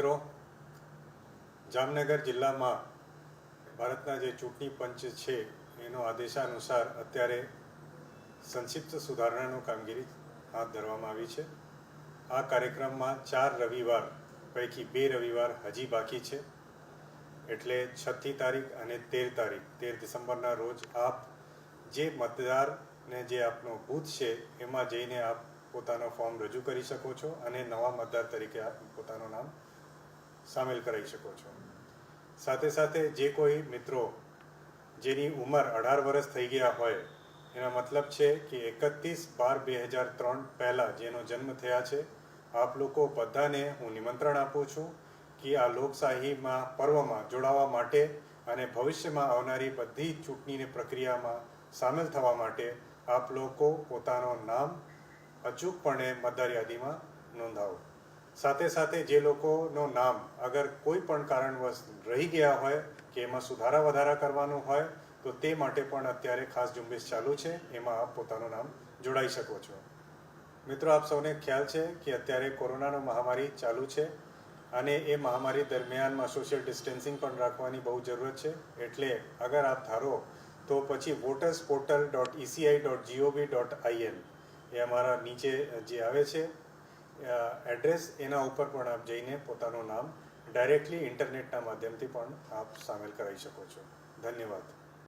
મિત્રો, જામનગર જિલ્લામાં ભારતના જે ચૂંટણી પંચ છે, એનો આદેશાનુસાર અત્યારે સંક્ષિપ્ત સુધારણાનું કામગીરી હાથ ધરવામાં આવી છે. આ કાર્યક્રમમાં ચાર રવિવાર, પૈકી બે રવિવાર હજી બાકી છે. એટલે છઠ્ઠી તારીખ અને તેર તારીખ, તેર ડિસેમ્બરના રોજ આપ જે મતદારને જે આપનો બૂથ છે, એમાં જઈને આપ પોતાનો ફોર્મ રજૂ કરી શકો છો અને નવા મતદાર તરીકે આપ પોતાનું નામ સામેલ કરાવી શકો છો. સાથે સાથે જે કોઈ મિત્રો જેની ઉંમર અઢાર વર્ષ થઈ ગયા હોય, એના મતલબ છે કે એકત્રીસ બાર બે હજાર ત્રણ પહેલાં જેનો જન્મ થયા છે, આપ લોકો બધાને હું નિમંત્રણ આપું છું કે આ લોકશાહીમાં પર્વમાં જોડાવા માટે અને ભવિષ્યમાં આવનારી બધી ચૂંટણીની પ્રક્રિયામાં સામેલ થવા માટે આપ લોકો પોતાનું નામ અચૂકપણે મતદાર યાદીમાં નોંધાવો. સાથે સાથે જે લોકોનું નામ અગર કોઈ પણ કારણવશ રહી ગયા હોય કે એમાં સુધારા વધારા કરવાનું હોય, તો તે માટે પણ અત્યારે ખાસ ઝુંબેશ ચાલુ છે. એમાં આપ પોતાનું નામ જોડાઈ શકો છો. મિત્રો, આપ સૌને ખ્યાલ છે કે અત્યારે કોરોનાનો મહામારી ચાલુ છે અને એ મહામારી દરમિયાનમાં સોશિયલ ડિસ્ટન્સિંગ પણ રાખવાની બહુ જરૂરત છે. એટલે અગર આપ ધારો તો પછી voters portal dot ECI dot GOV dot IN એ અમારા નીચે જે આવે છે. એડ્રેસ એના ઉપર પણ આપ જઈને પોતાનું નામ ડાયરેક્ટલી ઇન્ટરનેટના માધ્યમથી પણ આપ સામેલ કરાવી શકો છો. ધન્યવાદ.